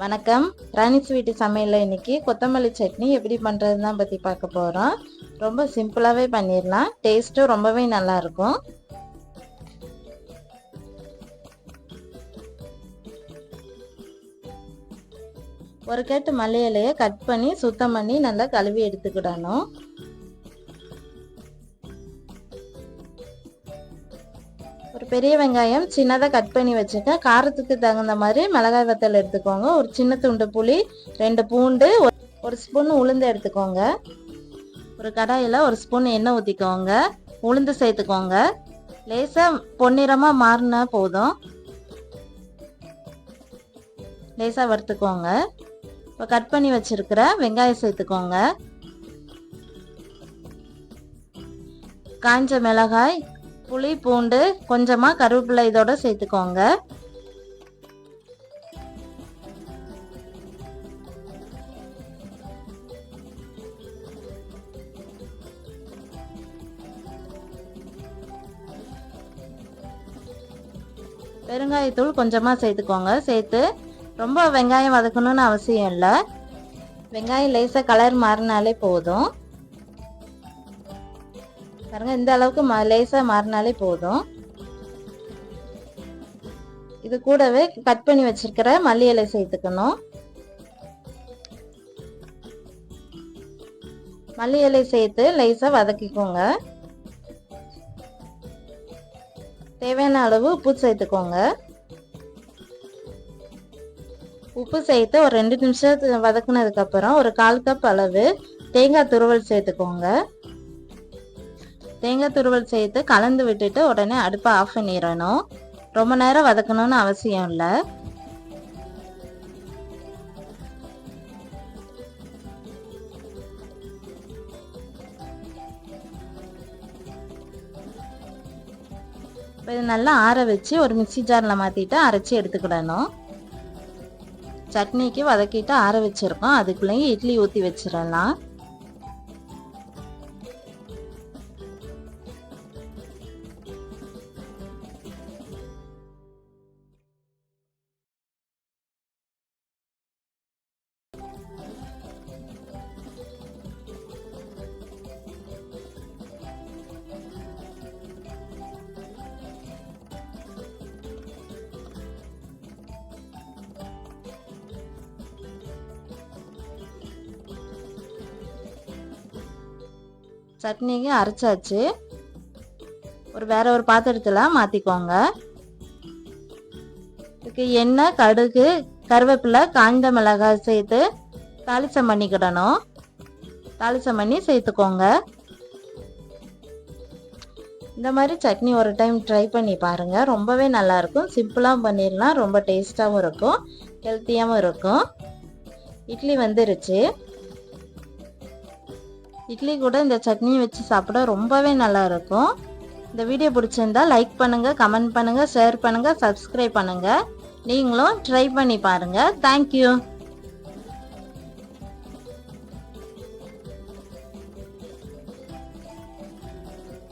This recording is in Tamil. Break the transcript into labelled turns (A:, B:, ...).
A: வணக்கம். ராணி ஸ்வீட்டு சமையலில் இன்னைக்கு கொத்தமல்லி சட்னி எப்படி பண்ணுறது தான் பற்றி பார்க்க போகிறோம் ரொம்ப சிம்பிளாகவே பண்ணிடலாம். டேஸ்ட்டும் ரொம்பவே நல்லா இருக்கும். ஒரு கேட்டு மல்லி இலையை கட் பண்ணி சுத்தம் பண்ணி நல்லா கழுவி எடுத்துக்கிடணும். ஒரு பெரிய வெங்காயம் சின்னதாக கட் பண்ணி வச்சுருக்கேன் காரத்துக்கு தகுந்த மாதிரி மிளகாய் வத்தல் எடுத்துக்கோங்க. ஒரு சின்ன துண்டு புளி ரெண்டு பூண்டு ஒரு- ஸ்பூன் உளுந்து எடுத்துக்கோங்க. ஒரு கடாயில் ஒரு ஸ்பூன் எண்ணெய் ஊற்றிக்கோங்க உளுந்து சேர்த்துக்கோங்க. லேசாக பொன்னிறமாக மாறினா போதும். லேசாக வறுத்துக்கோங்க. இப்போ கட் பண்ணி வச்சுருக்கிற வெங்காயம் சேர்த்துக்கோங்க. காஞ்ச மிளகாய் புளி பூண்டு கொஞ்சமாக கருவேப்பிலை இதோட சேர்த்துக்கோங்க. பெருங்காயத்தூள் கொஞ்சமாக சேர்த்துக்கோங்க. சேர்த்து ரொம்ப வெங்காயம் வதக்கணும்னு அவசியம் இல்லை. வெங்காயம் லேசாக கலர் மாறினாலே போதும். பாருங்க இந்த அளவுக்கு ம லேசாக மாறினாலே போதும். இது கூடவே கட் பண்ணி வச்சிருக்கிற மல்லி இலை சேர்த்துக்கணும். மல்லி இலை சேர்த்து லேசாக வதக்கிக்கோங்க. தேவையான அளவு உப்பு சேர்த்துக்கோங்க. உப்பு சேர்த்து ஒரு ரெண்டு நிமிஷம் வதக்குனதுக்கு அப்புறம் ஒரு கால் கப் அளவு தேங்காய் துருவல் சேர்த்துக்கோங்க. தேங்காய் துருவல் சேர்த்து கலந்து விட்டுட்டு உடனே அடுப்பை ஆஃப் பண்ணிடணும். ரொம்ப நேரம் வதக்கணும்னு அவசியம் இல்லை. இப்போ இது நல்லா ஆற வச்சு ஒரு மிக்ஸி ஜாரில் மாற்றிட்டு அரைச்சி எடுத்துக்கிடணும். சட்னிக்கு வதக்கிட்டு ஆற வச்சிருக்கோம். அதுக்குள்ளேயும் இட்லி ஊற்றி வச்சிடலாம். சட்னிக்கு அரைச்சாச்சு. ஒரு வேற ஒரு பாத்திரத்தில் மாற்றிக்கோங்க இதுக்கு எண்ணெய் கடுகு கருவேப்பிலை காய்ந்த மிளகாய் சேர்த்து தாளிசம் பண்ணிக்கிடணும். தாளிசம் பண்ணி சேர்த்துக்கோங்க. இந்த மாதிரி சட்னி ஒரு டைம் ட்ரை பண்ணி பாருங்கள் ரொம்பவே நல்லாயிருக்கும் சிம்பிளாக பண்ணிடலாம். ரொம்ப டேஸ்ட்டாகவும் இருக்கும். ஹெல்த்தியாகவும் இருக்கும். இட்லி வந்துருச்சு. இட்லி கூட இந்த சட்னி வச்சு சாப்பிட ரொம்பவே நல்லா இருக்கும். இந்த வீடியோ பிடிச்சிருந்தா லைக் பண்ணுங்கள் கமெண்ட் பண்ணுங்கள் ஷேர் பண்ணுங்கள் சப்ஸ்கிரைப் பண்ணுங்கள் நீங்களும் ட்ரை பண்ணி பாருங்கள் தேங்க்யூ